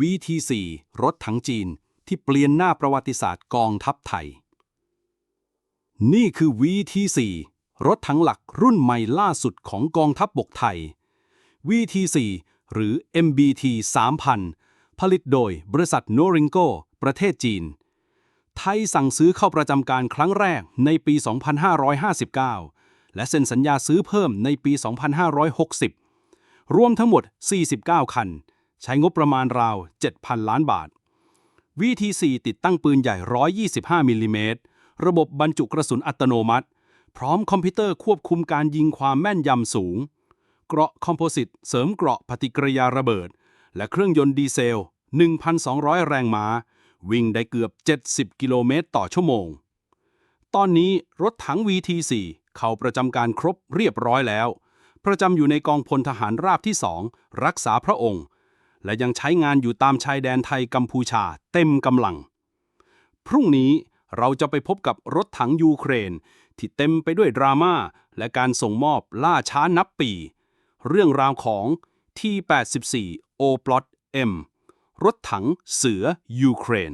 VT4 รถถังจีนที่เปลี่ยนหน้าประวัติศาสตร์กองทัพไทย นี่คือ VT4 รถถังหลักรุ่นใหม่ล่าสุดของกองทัพบบกไทย VT4 หรือ MBT 3000 ผลิตโดยบริษัทโนริงโกประเทศจีน ไทยสั่งซื้อเข้าประจำการครั้งแรกในปี 2559 และเซ็นสัญญาซื้อเพิ่มในปี 2560 รวมทั้งหมด 49 คัน ใช้งบประมาณราว 7,000 ล้านบาท VT4 ติดตั้งปืนใหญ่ 125 มิลลิเมตร ระบบบรรจุกระสุนอัตโนมัติ พร้อมคอมพิวเตอร์ควบคุมการยิงความแม่นยำสูง เกราะคอมโพสิตเสริมเกราะปฏิกิริยาระเบิด และเครื่องยนต์ดีเซล 1,200 แรงม้า วิ่งได้เกือบ 70 กิโลเมตรต่อชั่วโมง ตอนนี้รถถัง VT4 เข้าประจำการครบเรียบร้อยแล้ว ประจำอยู่ในกองพลทหารราบที่ 2 รักษาพระองค์ และยังใช้งานอยู่ตามชายแดนไทยกัมพูชาเต็มกำลัง พรุ่งนี้เราจะไปพบกับรถถังยูเครน ที่เต็มไปด้วยดราม่าและการส่งมอบล่าช้านับปี เรื่องราวของที่84 O Plot M รถถังเสือยูเครน